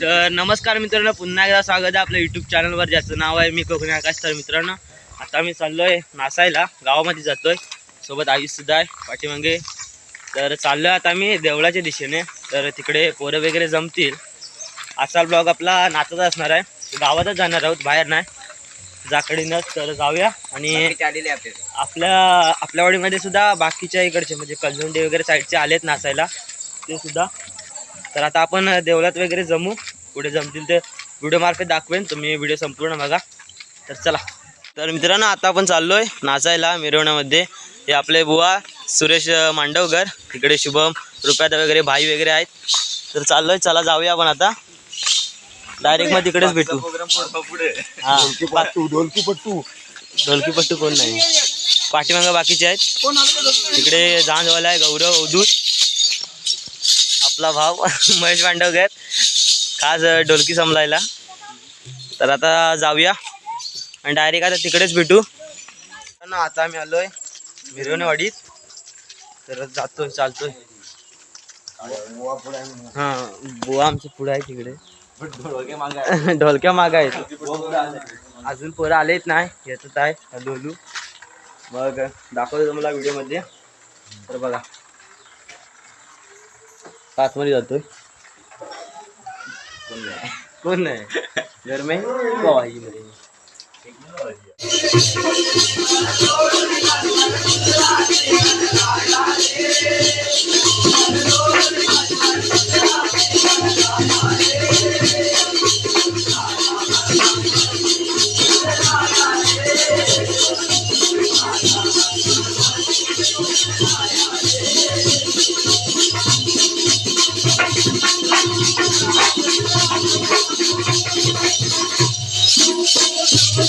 तर नमस्कार मित्रांनो पुन्हा एकदा स्वागत आहे आपल्या यूट्यूब चॅनलवर ज्याचं नाव आहे मी कोकणी आकाश. तर मित्रांनो आता मी चाललोय नासायला गावामध्ये जातोय. सोबत आयुष सुद्धा आहे पाठीमागे. तर चाललोय आता मी देवळाच्या दिशेने. तर तिकडे पोरं वगैरे जमतील. आजचा ब्लॉग आपला नाचाचा असणार आहे. गावातच जाणार आहोत बाहेर नाही. जाकडीनंच तर जाऊया. आणि आपल्या आपल्या वाडीमध्ये सुद्धा बाकीच्या इकडचे म्हणजे कलझुंडी वगैरे साईडचे आलेत नाचायला. ते सुद्धा. तर आता आपण देवळात वगैरे जमू. पुढे जमतील ते व्हिडिओ मार्फत दाखवेन. तुम्ही व्हिडिओ संपूर्ण बघा. तर चला. तर मित्रांनो आता आपण चाललोय नाचायला मिरवण्यामध्ये हे आपले बुवा सुरेश मांडवकर. तिकडे शुभम रुपयात वगैरे भाई वगैरे आहेत. तर चाललोय. चला जाऊया आपण आता. डायरेक्ट मग तिकडेच भेटू. ढोलकी पट्टू ढोलकी पट्टू कोण नाही? पाठीमागं बाकीचे आहेत. तिकडे झांजवाला आहे गौरव अवधूत आपला भाव. महेश मांडवकर खास ढोलकी समलायला. तर आता जाऊया. आणि डायरेक्ट आता तिकडेच भेटू. ना आता आम्ही आलोय मिरवणेवाडीत तर जातोय चालतोय. हा बुवा आमच्या पुढे आहे तिकडे. ढोलक्या माग आहेत. अजून पोरं आलेत नाही येतच आहे. डोलू मग दाखवतो तुम्हाला व्हिडिओमध्ये तर बघा. आतमध्ये जातोय. कोण नाही? कोण नाही? गरमे मध्ये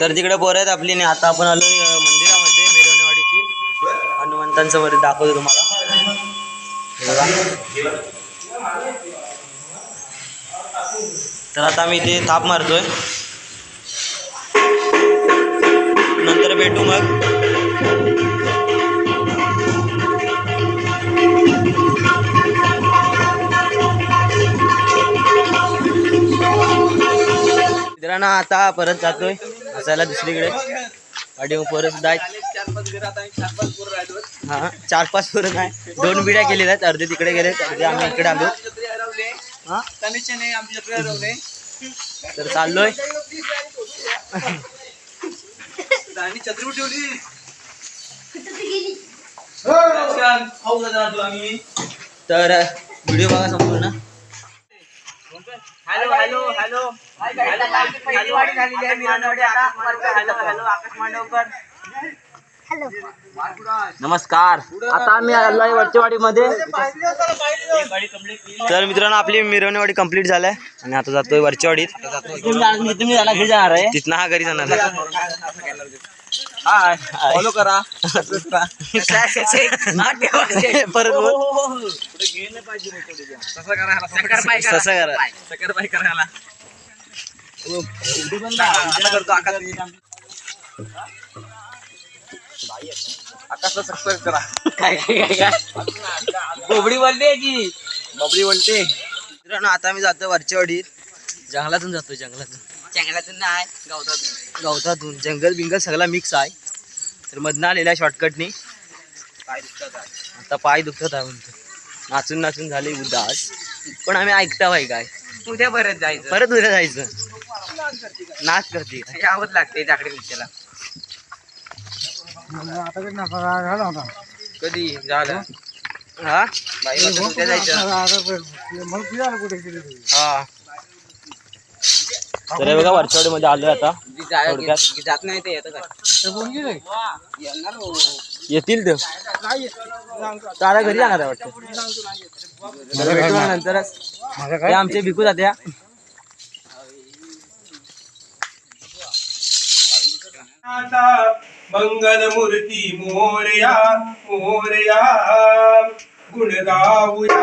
तर तिकडे पोरं आहेत आपली आणि आता आपण आलो मंदिरामध्ये मिरवणेवाडीतील. हनुमंतांचं वर दाखवतो तुम्हाला. तर आता आम्ही इथे थाप मारतोय. नंतर भेटू मग. मित्रांनो आता परत जातोय. असायला दुसरीकडे. गाडी पोरं सुद्धा आहेत. हा. चार पाच पोरं नाही. दोन बिड्या केलेल्या आहेत. अर्धे तिकडे गेले. अर्धे आम्ही इकडे आलो. हा? तर चाललोय. तर व्हिडिओ बघा संपूर्ण. हॅलो हॅलो हॅलो हॅलो झालेली आहे मिरवणुकी आता हॅलो हॅलो आकाश मांडवकर नमस्कार. आता आम्ही आलोय वरचेवाडी मध्ये तर मित्रांनो आपली मिरवणेवाडी कंप्लीट झालाय. आणि आता जातोय वरच्यावाडीत तुम्ही जाणार आहे? तिथनं हा घरी जाणार आहे. हाय Follow करा. परत बोल. ससा करा. आकाशला सबस्क्राईब करा. काय काय काय काय? बोबडी बोलते की बबडी बोलते मित्रांनो आता मी जातोय वरच्यावाडीत जंगलातून जातोय जंगलातून. जंगलातून नाही गावतातून. गवतातून. जंगल बिंगल सगळा मिक्स आहे. तर मधनं आलेला शॉर्टकटनी आहे आता पाय दुखत आहे म्हणतो. नाचून नाचून झाले उदास. पण आम्ही ऐकता भाई काय. उद्या परत जायचं. परत उद्या जायचं. नाच करते यावंच लागते जाकडे पिक्चरला कधी झालं हा? बाई उद्या जायचं. हा. तर हे बघा वरच्यावाडी मध्ये आलोय आता. थोडक्यात. जात नाही ते येतं काय येणार हो. येतील ते. तारा घरी जाणार आहे वाटतं. नंतरच. ते आमचे भिकू जात्या मंगलमूर्ती मोरया मोरया. गुण गाऊया